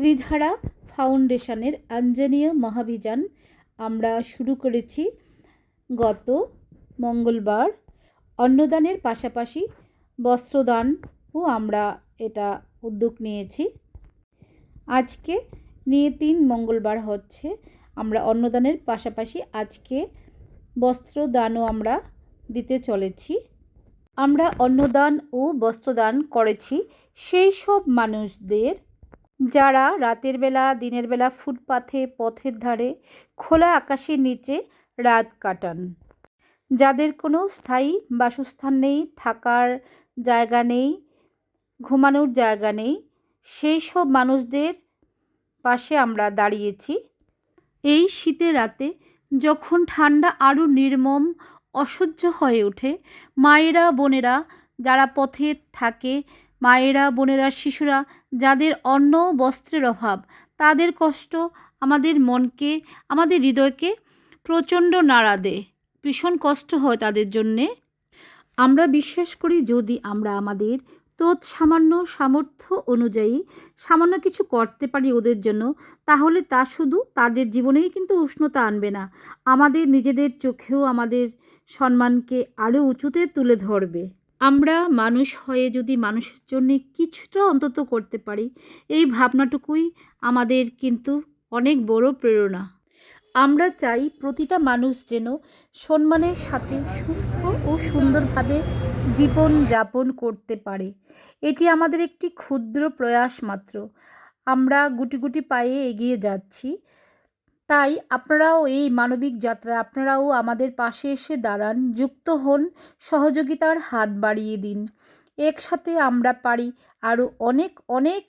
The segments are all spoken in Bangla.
ত্রিধারা ফাউন্ডেশনের আঞ্জনীয় মহাভিযান আমরা শুরু করেছি গত মঙ্গলবার। অন্নদানের পাশাপাশি বস্ত্রদানও আমরা এটা উদ্যোগ নিয়েছি। আজকে নিয়ে তিন মঙ্গলবার হচ্ছে। আমরা অন্নদানের পাশাপাশি আজকে বস্ত্রদানও আমরা দিতে চলেছি। আমরা অন্নদান ও বস্ত্রদান করেছি। সেই সব মানুষদের যারা রাতের বেলা, দিনের বেলা ফুটপাথে, পথের ধারে, খোলা আকাশের নিচে রাত কাটান। যাদের কোনো স্থায়ী বাসস্থান নেই, থাকার জায়গা নেই, ঘুমানোর জায়গা নেই, সেই সব মানুষদের পাশে আমরা দাঁড়িয়েছি। এই শীতের রাতে যখন ঠান্ডা আরও নির্মম, অসহ্য হয়ে ওঠে, মায়েরা, বোনেরা যারা পথে থাকে মায়েরা, বোনেরা, শিশুরা, যাদের অন্ন বস্ত্রের অভাব, তাদের কষ্ট আমাদের মনকে, আমাদের হৃদয়কে প্রচণ্ড নাড়া দেয়। ভীষণ কষ্ট হয় তাদের জন্যে। আমরা বিশ্বাস করি যদি আমরা আমাদের তৎ সামান্য সামর্থ্য অনুযায়ী সামান্য কিছু করতে পারি ওদের জন্য, তাহলে তা শুধু তাদের জীবনেই কিন্তু উষ্ণতা আনবে না, আমাদের নিজেদের চোখেও আমাদের সম্মানকে আরও উঁচুতে তুলে ধরবে। আমরা মানুষ হয়ে যদি মানুষের জন্যে কিছুটা অন্তত করতে পারি, এই ভাবনাটুকুই আমাদের কিন্তু অনেক বড় প্রেরণা। আমরা চাই প্রতিটা মানুষ যেন সম্মানের সাথে সুস্থ ও সুন্দরভাবে জীবন যাপন করতে পারে। এটি আমাদের একটি ক্ষুদ্র প্রয়াস মাত্র। আমরা গুটি গুটি পায়ে এগিয়ে যাচ্ছি। তাই আপনারাও এই মানবিক যাত্রা আপনারাও আমাদের পাশে এসে দাঁড়ান, যুক্ত হন, সহযোগিতার হাত বাড়িয়ে দিন। একসাথে আমরা পারি আরও অনেক অনেক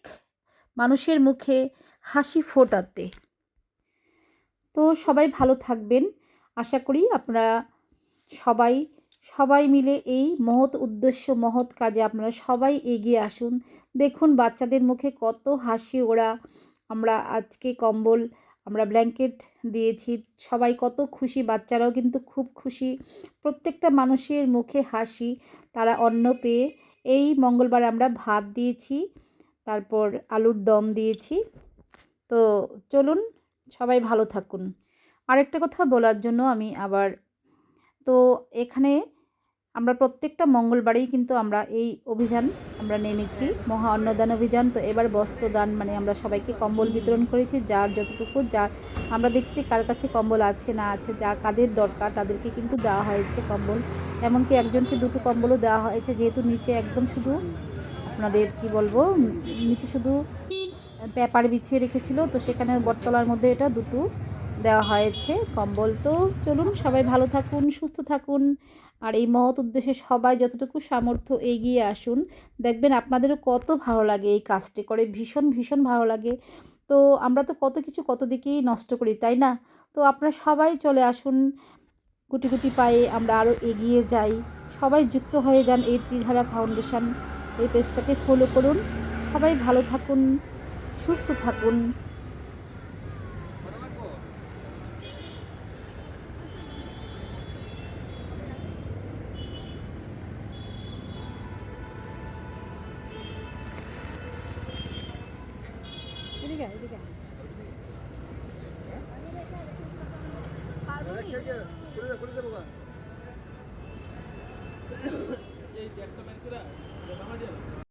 মানুষের মুখে হাসি ফোটাতে। তো সবাই ভালো থাকবেন। আশা করি আপনারা সবাই সবাই মিলে এই মহৎ উদ্দেশ্য, মহৎ কাজে আপনারা সবাই এগিয়ে আসুন। দেখুন বাচ্চাদের মুখে কত হাসি ওরা আমরা আজকে কম্বল আমরা ব্ল্যাঙ্কেট দিয়েছি। সবাই কত খুশি, বাচ্চারাও কিন্তু খুব খুশি। প্রত্যেকটা মানুষের মুখে হাসি, তারা অন্ন পেয়ে এই মঙ্গলবার আমরা ভাত দিয়েছি, তারপর আলুর দম দিয়েছি। তো চলুন, সবাই ভালো থাকুন। আরেকটা কথা বলার জন্য আমি আবার, তো এখানে আমরা প্রত্যেকটা মঙ্গলবারেই কিন্তু আমরা এই অভিযান আমরা নেমেছি। মহা অন্নদান অভিযান। তো এবার বস্ত্রদান মানে আমরা সবাইকে কম্বল বিতরণ করেছি, যার যতটুকু, যার, আমরা দেখেছি কার কাছে কম্বল আছে না আছে, যা কাদের দরকার, তাদেরকে কিন্তু দেওয়া হয়েছে কম্বল। এমনকি একজনকে দুটো কম্বলও দেওয়া হয়েছে, যেহেতু নিচে একদম শুধু আপনাদের, কি বলব, নিচে শুধু পেপার বিছিয়ে রেখেছিল, তো সেখানে বটতলার মধ্যে এটা দুটো দেওয়া হয়েছে। কম্বল তো চলুন, সবাই ভালো থাকুন, সুস্থ থাকুন। আর এই মহৎ উদ্দেশ্যে সবাই যতটুকু সামর্থ্য এগিয়ে আসুন, দেখবেন আপনাদেরও কত ভালো লাগে এই কাজটি করে, ভীষণ ভীষণ ভালো লাগে। তো আমরা তো কত কিছু কত দিকেই নষ্ট করি, তাই না? তো আপনারা সবাই চলে আসুন, গুটি গুটি পায়ে আমরা আরও এগিয়ে যাই। সবাই যুক্ত হয়ে যান এই ত্রিধারা ফাউন্ডেশন, এই পেজটাকে ফলো করুন। সবাই ভালো থাকুন, সুস্থ থাকুন। এদিকে এদিকে এই একটা ম্যাচ করে